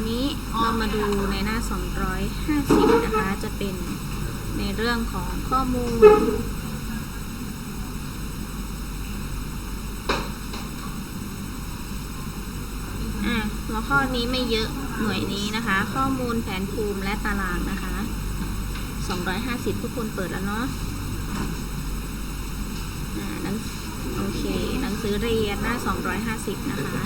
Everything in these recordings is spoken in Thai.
าวนี้เรามาดูในหน้า 250 นะคะ จะเป็นในเรื่องของข้อมูลอะหัวข้อนี้ไม่เยอะหน่วยนี้นะคะ ข้อมูลแผนภูมิและตารางนะคะ 250 ทุกคนเปิดแล้วเนาะอ่านโอเค หนังสือเรียนหน้า 250 นะคะ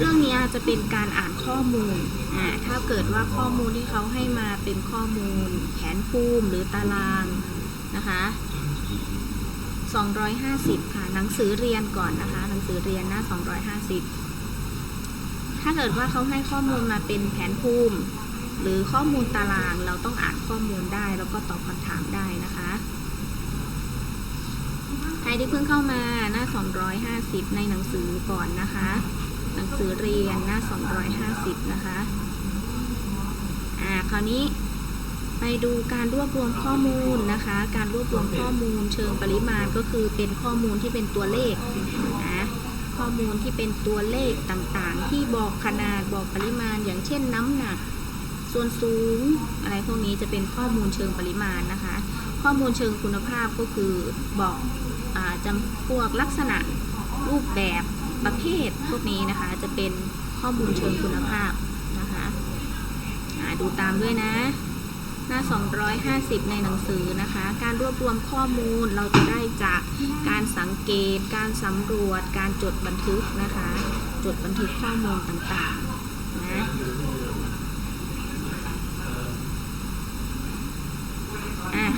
เรื่องนี้จะเป็นการอ่านข้อมูลอ่าถ้าเกิดว่าข้อมูลที่เขาให้มาเป็นข้อมูลแผนภูมิหรือตารางนะคะ250 ค่ะ หนังสือเรียนก่อนนะคะ หนังสือเรียนหน้า 250 ถ้าเกิดว่าเขาให้ข้อมูลมาเป็นแผนภูมิ หรือข้อมูลตารางเราต้องอ่านข้อมูลได้ แล้วก็ตอบคำถามได้นะคะ ใครที่เพิ่งเข้ามาหน้า 250 ในหนังสือก่อนนะคะ หนังสือเรียนหน้า 250 นะคะ อ่า คราวนี้ไปดูการรวบรวมข้อมูลนะคะ การรวบรวมข้อมูลเชิงปริมาณก็คือเป็นข้อมูลที่เป็นตัวเลขนะข้อมูลที่เป็นตัวเลขต่างๆ ที่บอกขนาดบอกปริมาณ อย่างเช่นน้ำหนัก ส่วนสูงอะไรพวกนี้จะเป็นข้อมูลเชิงปริมาณนะคะ ข้อมูลเชิงคุณภาพก็คือบอกอจำพวกลักษณะรูปแบบ ประเภทพวกนี้นะคะ จะเป็นข้อมูลเชิงคุณภาพนะคะดูตามด้วยนะ หน้า 250 ในหนังสือนะคะ การรวบรวมข้อมูลเราจะได้จากการสังเกต การสำรวจ การจดบันทึกนะคะ จดบันทึกข้อมูลต่างๆนะ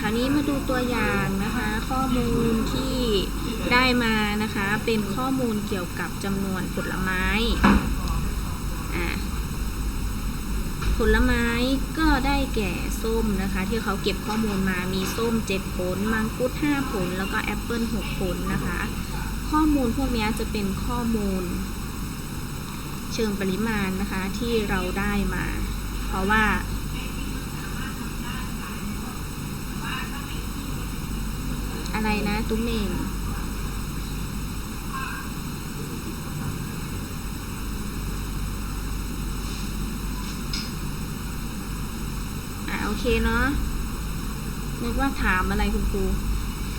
คราวนี้มาดูตัวอย่างนะคะ ข้อมูลที่ได้มานะคะ เป็นข้อมูลเกี่ยวกับจำนวนผลไม้ผลไม้ก็ได้แก่ส้มนะคะ ที่เขาเก็บข้อมูลมามีส้ม 7 ผล มังคุด 5 ผล แล้วก็แอปเปิล6 ผลนะคะ ข้อมูลพวกนี้จะเป็นข้อมูล เชิงปริมาณนะคะที่เราได้มา เพราะว่า อะไรนะตุ้มเมงอะโอเคเนาะนึกว่าถามอะไรคุณครู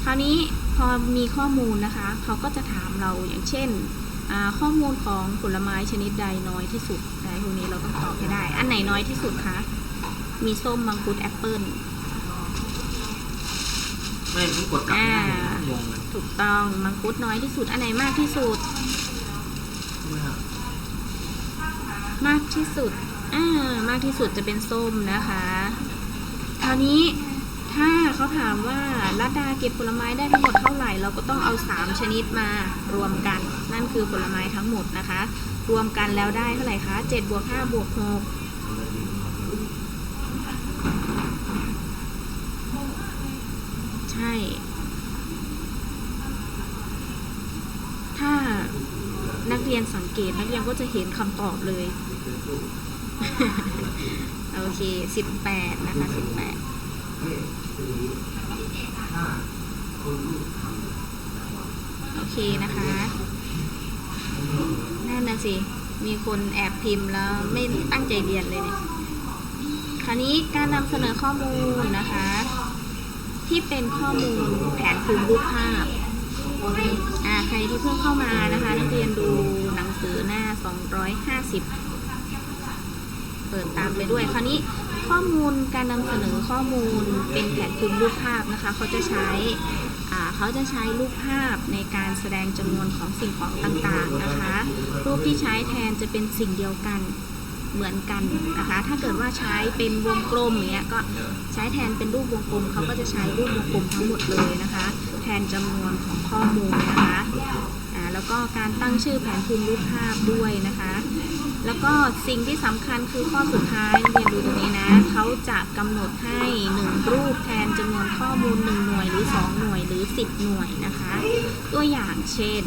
คราวนี้พอมีข้อมูลนะคะ เขาก็จะถามเราอย่างเช่น ข้อมูลของผลไม้ชนิดใดน้อยที่สุดอะไรพวกนี้เราต้องตอบให้ได้ อันไหนน้อยที่สุดคะ มีส้มมังคุดแอปเปิล ไม่ไม่กดกลับมางงเลยถูกต้องมังคุดน้อยที่สุด อันไหนมากที่สุด มากที่สุดอ่ามากที่สุดจะเป็นส้มนะคะ คราวนี้ถ้าเขาถามว่ารัดดาเก็บผลไม้ได้ทั้งหมดเท่าไหร่ เราก็ต้องเอา 3 ชนิดมารวมกัน นั่นคือผลไม้ทั้งหมดนะคะ รวมกันแล้วได้เท่าไหร่คะ7บวก5บวก6 ใช่ ถ้านักเรียนสังเกตนักเรียนก็จะเห็นคำตอบเลย โอเค18นะคะ18โอเคนะคะนั่นนะสิ มีคนแอบพิมพ์แล้วไม่ตั้งใจเรียนเลยเนี่ย คราวนี้การนำเสนอข้อมูลนะคะ ที่เป็นข้อมูลแผนภูมิรูปภาพใครที่เพิ่งเข้ามานะคะ นักเรียนดูหนังสือหน้า 250 เปิดตามไปด้วย คราวนี้ข้อมูลการนำเสนอข้อมูลเป็นแผนภูมิรูปภาพนะคะ เขาจะใช้เขาจะใช้รูปภาพในการแสดงจำนวนของสิ่งของต่างๆนะคะ รูปที่ใช้แทนจะเป็นสิ่งเดียวกัน เหมือนกันนะคะ ถ้าเกิดว่าใช้เป็นวงกลมอย่างเงี้ยก็ใช้แทนเป็นรูปวงกลมเขาก็จะใช้รูปวงกลมทั้งหมดเลยนะคะ แทนจำนวนของข้อมูลนะคะอ่าแล้วก็การตั้งชื่อแผนภูมิรูปภาพด้วยนะคะ แล้วก็สิ่งที่สำคัญคือข้อสุดท้ายเรียนดูตรงนี้นะเขาจะกำหนดให้ 1 รูปแทนจำนวนข้อมูล 1 หน่วยหรือ 2 หน่วยหรือ 10 หน่วยนะคะ ตัวอย่างเช่น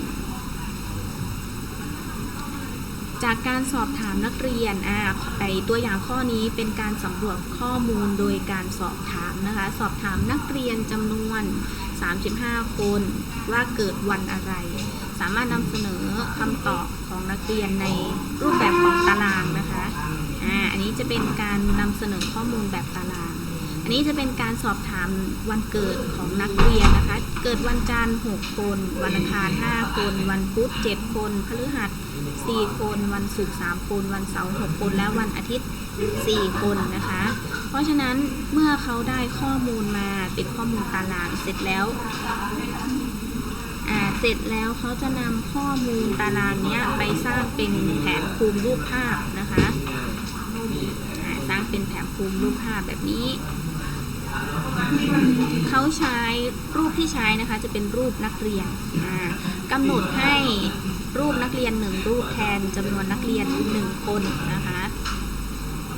จากการสอบถามนักเรียนอ่าไอตัวอย่างข้อนี้เป็นการสำรวจข้อมูลโดยการสอบถามนะคะ สอบถามนักเรียนจำนวน 35 คนว่าเกิดวันอะไร สามารถนำเสนอคำตอบของนักเรียนในรูปแบบของตารางนะคะอ่าอันนี้จะเป็นการนำเสนอข้อมูลแบบตาราง อันนี้จะเป็นการสอบถามวันเกิดของนักเรียนนะคะ เกิดวันจันทร์6คน วันอังคาร 5 คน วันพุธ7คน พฤหัส 4 คน วันศุกร์3คน วันเสาร์6คน และวันอาทิตย์ 4 คนนะคะ เพราะฉะนั้นเมื่อเขาได้ข้อมูลมาเป็นข้อมูลตารางเสร็จแล้วเสร็จแล้วเขาจะนำข้อมูลตารางนี้ไปสร้างเป็นแผนภูมิรูปภาพนะคะสร้างเป็นแผนภูมิรูปภาพแบบนี้ เขาใช้รูปที่ใช้นะคะจะเป็นรูปนักเรียนอ่ากำหนดให้รูปนักเรียนหนึ่งรูปแทนจำนวนนักเรียนหนึ่งคนนะคะ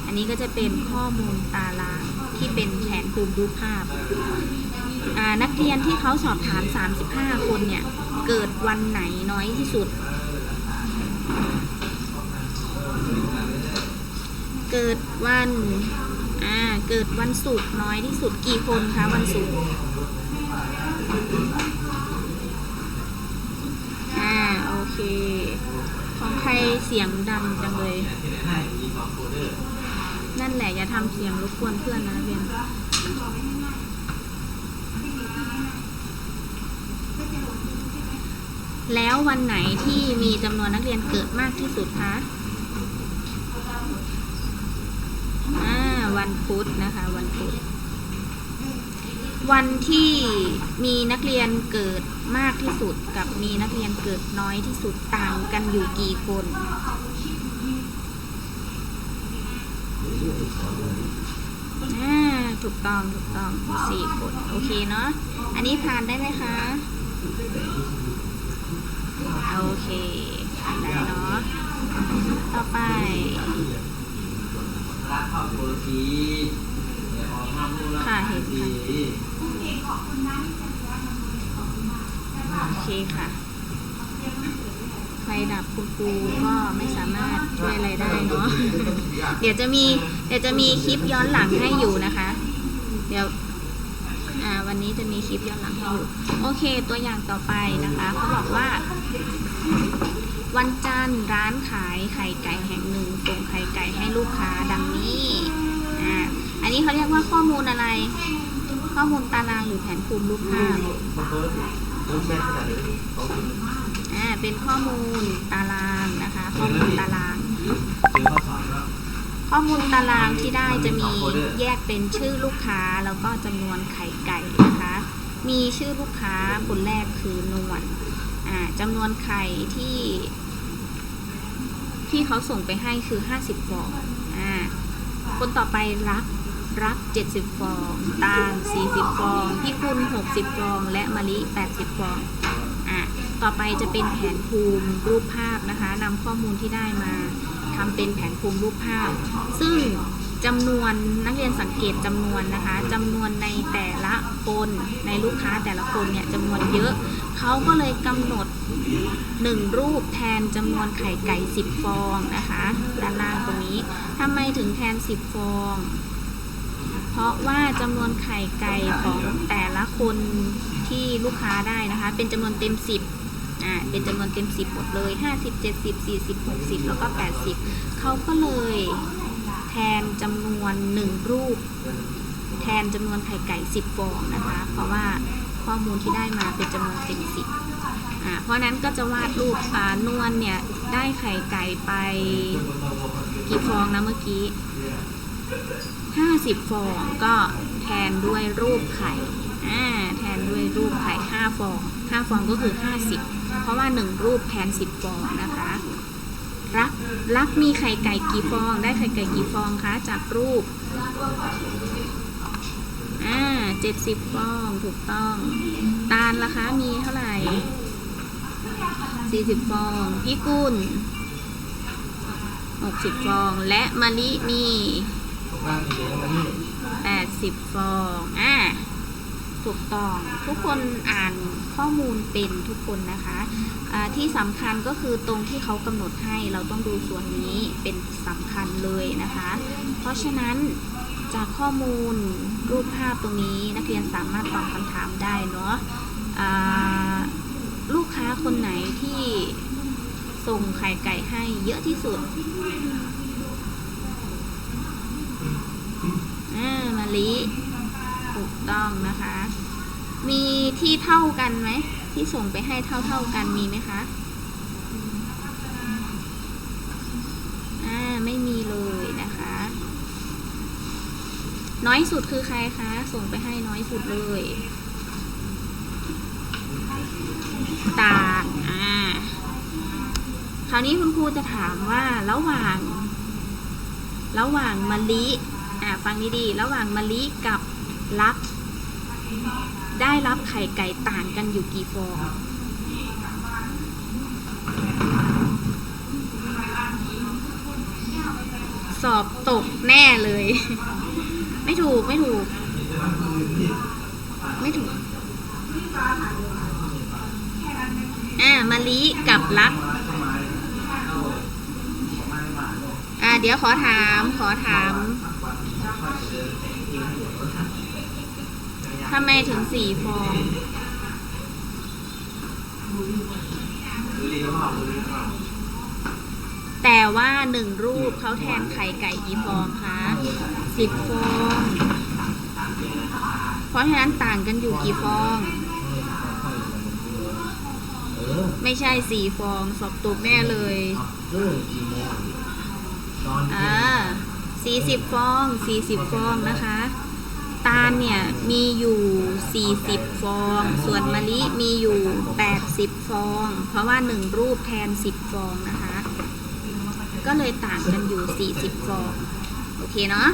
อันนี้ก็จะเป็นข้อมูลตารางที่เป็นแผนภูมิรูปภาพ นักเรียนที่เขาสอบถาม 35 คนเนี่ย เกิดวันไหนน้อยที่สุด เกิดวัน อ่าเกิดวันศุกร์น้อยที่สุดกี่คนคะวันศุกร์อ่าโอเค ของใครเสียงดังจังเลย นั่นแหละอย่าทำเสียงรบกวนเพื่อนนะเรียนแล้ววันไหนที่มีจำนวนนักเรียนเกิดมากที่สุดคะ อ่า วันพุธนะคะ วันพุธวันที่มีนักเรียนเกิดมากที่สุดกับมีนักเรียนเกิดน้อยที่สุดต่างกันอยู่กี่คนอ่าถูกต้องถูกต้องสี่คนโอเคเนาะ อันนี้ผ่านได้ไหมคะ โอเคผ่านได้เนาะ ต่อไป ค่ะเห็นค่ะโอเคค่ะ ไฟดับคุณครูก็ไม่สามารถช่วยอะไรได้เนาะ เดี๋ยวจะมีเดี๋ยวจะมีคลิปย้อนหลังให้อยู่นะคะ เดี๋ยววันนี้จะมีคลิปย้อนหลังให้อยู่ โอเค ตัวอย่างต่อไปนะคะเขาบอกว่า วันจันทร์ร้านขายไข่ไก่แห่งหนึ่งส่งไข่ไก่ให้ลูกค้าดังนี้อ่าอันนี้เขาเรียกว่าข้อมูลอะไร ข้อมูลตารางหรือแผนภูมิรูปภาพอ่าเป็นข้อมูลตารางนะคะ ข้อมูลตาราง ข้อมูลตารางที่ได้จะมีแยกเป็นชื่อลูกค้าแล้วก็จำนวนไข่ไก่นะคะ มีชื่อลูกค้าคนแรกคือนวล จำนวนไข่ที่ที่เขาส่งไปให้คือ 50 ฟองอ่าคนต่อไปรักรัก 70 ฟอง ตาล 40 ฟอง พี่คุณ 60 ฟอง และมะลิ 80 ฟองอะต่อไปจะเป็นแผนภูมิรูปภาพนะคะนำข้อมูลที่ได้มาทำเป็นแผนภูมิรูปภาพ ซึ่งจำนวนนักเรียนสังเกตจำนวนนะคะจำนวนในแต่ละคนในลูกค้าแต่ละคนเนี่ยจำนวนเยอะ เขาก็เลยกำหนดหนึ่งรูปแทนจำนวนไข่ไก่ 10 ฟองนะคะด้านล่างตรงนี้ทำไมถึงแทน 10 ฟอง เพราะว่าจำนวนไข่ไก่ของแต่ละคนที่ลูกค้าได้นะคะ เป็นจำนวนเต็ม 10อ่าเป็นจำนวนเต็ม 10 หมดเลย 50 70 40 60 แล้วก็ 80 เขาก็เลยแทนจำนวนหนึ่งรูป แทนจำนวนไข่ไก่ 10 ฟองนะคะ เพราะว่า ข้อมูลที่ได้มาเป็นจำนวนเต็ม10อ่าเพราะนั้นก็จะวาดรูปอ่านวลเนี่ยได้ไข่ไก่ไปกี่ฟองนะเมื่อกี้ 50 ฟองก็แทนด้วยรูปไข่อ่าแทนด้วยรูปไข่5ฟอง 5 ฟองก็คือ 50 เพราะว่า 1 รูปแทน 10 ฟองนะคะ รักรักมีไข่ไก่กี่ฟอง ได้ไข่ไก่กี่ฟองคะจากรูป อ่า70ฟองถูกต้อง ตาลล่ะคะมีเท่าไหร่40ฟองพี่กุล60ฟอง และมะลิมี80ฟองอะถูกต้องทุกคนอ่านข้อมูลเป็นทุกคนนะคะที่สำคัญก็คือตรงที่เขากำหนดให้เราต้องดูส่วนนี้เป็นสำคัญเลยนะคะ เพราะฉะนั้น จากข้อมูลรูปภาพตรงนี้นักเรียนสามารถตอบคำถามได้เนาะลูกค้าคนไหนที่ส่งไข่ไก่ให้เยอะที่สุดอ่ามะลิถูกต้องนะคะ มีที่เท่ากันไหม ที่ส่งไปให้เท่าๆกันมีไหมคะ อ่า ไม่มีเลยนะคะ น้อยสุดคือใครคะ ส่งไปให้น้อยสุดเลย ตาอ่า คราวนี้คุณครูจะถามว่าระหว่าง ระหว่างมะลิอ่าฟังดีๆ ระหว่างมะลิกับลัก ได้รับไข่ไก่ต่างกันอยู่กี่ฟองสอบตกแน่เลย ไม่ถูกไม่ถูก ไม่ถูก อ่ามะลิกับลัก อ่า เดี๋ยวขอถาม ขอถามทำไมถึงสี่ฟองแต่ ว่าหนึ่งรูปเขาแทนไข่ไก่กี่ฟองคะสิบฟอง เพราะฉะนั้นต่างกันอยู่กี่ฟอง ไม่ใช่สี่ฟอง สอบตกแน่เลยอ่าสี่สิบฟองสี่สิบฟองนะคะตาลเนี่ยมีอยู่สี่สิบฟอง ส่วนมะลิมีอยู่แปดสิบฟอง เพราะว่าหนึ่งรูปแทนสิบฟองนะคะ ก็เลยต่างกันอยู่สี่สิบฟองโอเคเนาะ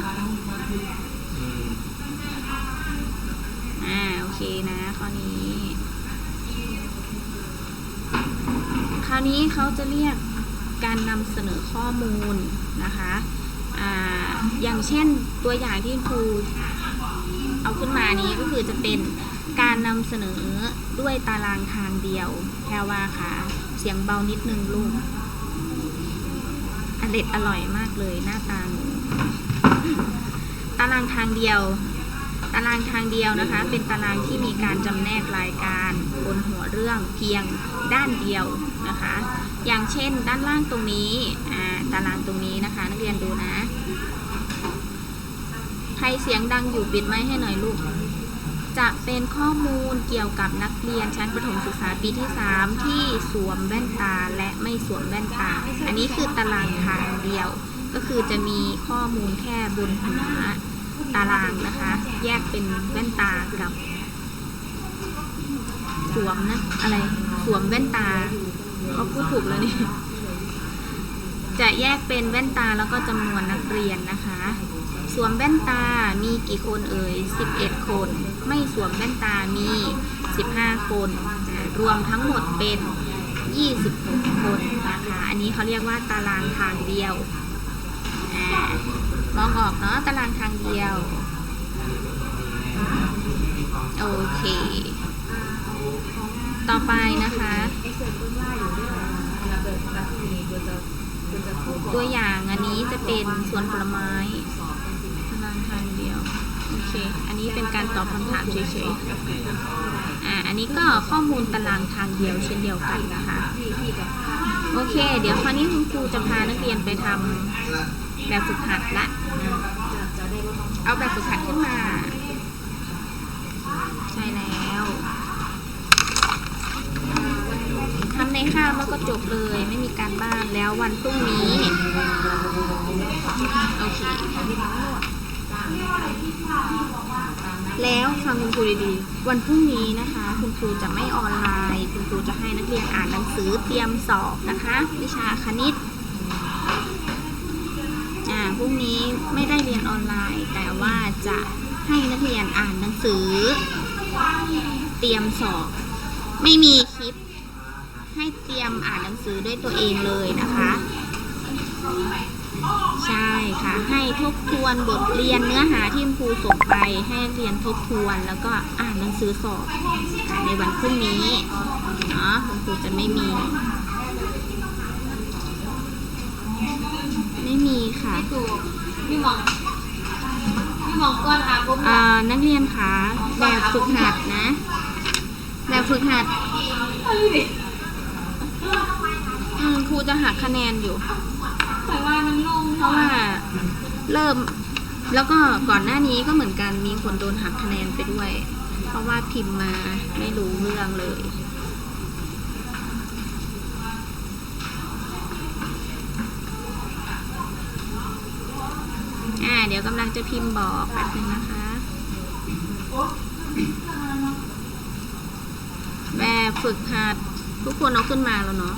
อ่าโอเคนะข้อนี้ คราวนี้เขาจะเรียกการนำเสนอข้อมูลนะคะอ่าอย่างเช่นตัวอย่างที่ครูเอาขึ้นมานี้ก็คือจะเป็นการนำเสนอด้วยตารางทางเดียวแค่ว่าค่ะ เสียงเบานิดนึงลูก เด็ดอร่อยมากเลยหน้าตาหนูตารางทางเดียว ตารางทางเดียวนะคะ เป็นตารางที่มีการจำแนกรายการบนหัวเรื่องเพียงด้านเดียวนะคะ อย่างเช่น ด้านล่างตรงนี้ตารางตรงนี้นะคะ นักเรียนดูนะ ใครเสียงดังอยู่ปิดไม้ให้หน่อยลูก จะเป็นข้อมูลเกี่ยวกับนักเรียนชั้นประถมศึกษาปีที่ 3 ที่สวมแว่นตาและไม่สวมแว่นตา อันนี้คือตารางทางเดียว ก็คือจะมีข้อมูลแค่บนหัวตารางนะคะ แยกเป็นแว่นตากับ สวมนะอะไรสวมแว่นตาก็พูดถูกแล้วนี่จะแยกเป็นแว่นตาแล้วก็จำนวนนักเรียนนะคะ สวมแว่นตา มีกี่คนเอ่ย 11 คน ไม่สวมแว่นตา มี 15 คน รวมทั้งหมดเป็น 26 คนนะคะ อันนี้เขาเรียกว่าตารางทางเดียวอมองออกเนาะ ตารางทางเดียว โอเค ต่อไปนะคะตัวอย่างอันนี้จะเป็นสวนผลไม้ ตารางทางเดียว โอเค อันนี้เป็นการตอบคำถามเฉยๆ อ่า อันนี้ก็ข้อมูลตารางทางเดียวเช่นเดียวกันนะคะ โอเค เดี๋ยวคราวนี้คุณครูจะพานักเรียนไปทำแบบฝึกหัดละ เอาแบบฝึกหัดขึ้นมา ใช่แล้วทำในคาบแล้วก็จบเลย ไม่มีการบ้านแล้ววันพรุ่งนี้ โอเค แล้วฟังคุณครูดีๆ วันพรุ่งนี้นะคะ คุณครูจะไม่ออนไลน์ คุณครูจะให้นักเรียนอ่านหนังสือเตรียมสอบนะคะ วิชาคณิตอ่าพรุ่งนี้ไม่ได้เรียนออนไลน์ แต่ว่าจะให้นักเรียนอ่านหนังสือ เตรียมสอบ ไม่มีคลิป ให้เตรียมอ่านหนังสือด้วยตัวเองเลยนะคะ ใช่ค่ะ ให้ทบทวนบทเรียนเนื้อหาที่คุณครูส่งไป ให้เรียนทบทวนแล้วก็อ่านหนังสือสอบค่ะในวันพรุ่งนี้เนาะคุณครูจะไม่มี ไม่มีค่ะถูกพี่มองพี่มองก้อนอาคมอ่านักเรียนคะแบบฝึกหัดนะ แบบฝึกหัดอืมครูจะหักคะแนนอยู่ แต่ว่ามันลงเพราะว่าเริ่มแล้วก็ก่อนหน้านี้ก็เหมือนกันมีคนโดนหักคะแนนไปด้วย เพราะว่าพิมพ์มาไม่รู้เรื่องเลย อ่า เดี๋ยวกำลังจะพิมพ์บอกแป๊บนึงนะคะ แบบฝึกหัดทุกคนเอาขึ้นมาแล้วเนาะ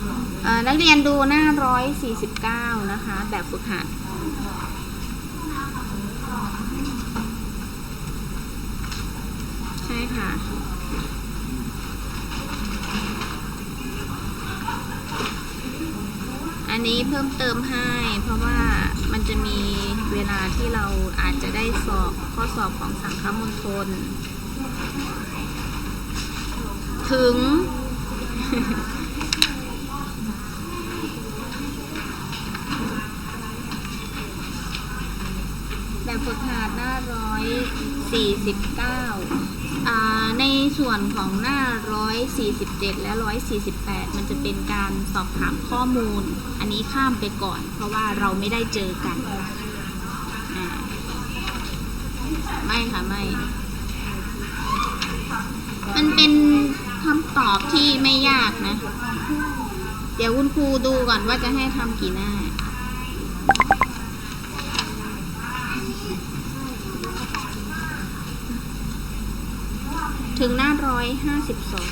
เอ่อ นักเรียนดูหน้า 149 นะคะ แบบฝึกหัดใช่ค่ะอันนี้เพิ่มเติมให้ เพราะว่ามันจะมีเวลาที่เราอาจจะได้สอบข้อสอบของสังคมณฑลถึง แบบ ฝึกหัดหน้าร้อยสี่สิบเก้าในส่วนของหน้าร้อยสี่สิบเจ็ดและร้อยสี่สิบแปดมันจะเป็นการสอบถามข้อมูล อันนี้ข้ามไปก่อน เพราะว่าเราไม่ได้เจอกันอ่าไม่ค่ะ ไม่ มันเป็นคำตอบที่ไม่ยากนะ เดี๋ยวคุณครูดูก่อนว่าจะให้ทำกี่หน้า ถึงหน้าร้อยห้าสิบสอง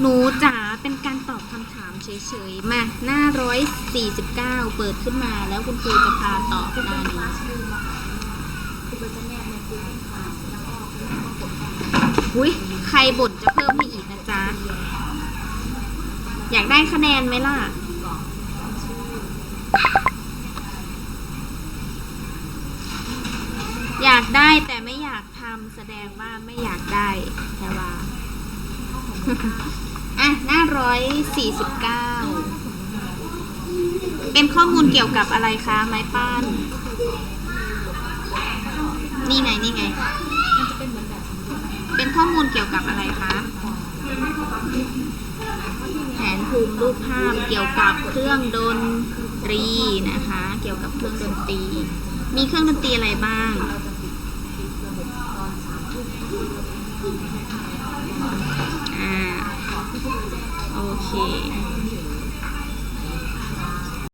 หนูจ๋าเป็นการตอบคำถามเฉยๆ มาหน้าร้อยสี่สิบเก้าเปิดขึ้นมาแล้วคุณครูจะพาตอบหน้านี้หุยใครบ่นจะเพิ่มให้อีกนะ อยากได้คะแนนไหมล่ะ อยากได้แต่ไม่อยากทำแสดงว่าไม่อยากได้แค่ว่า อะ หน้าร้อยสี่สิบเก้าเป็นข้อมูลเกี่ยวกับอะไรคะ ไม้ป้าน นี่ไง นี่ไง เป็นข้อมูลเกี่ยวกับอะไรคะ ภูมิรูปภาพเกี่ยวกับเครื่องดนตรีนะคะ เกี่ยวกับเครื่องดนตรี มีเครื่องดนตรีอะไรบ้าง อ่า โอเค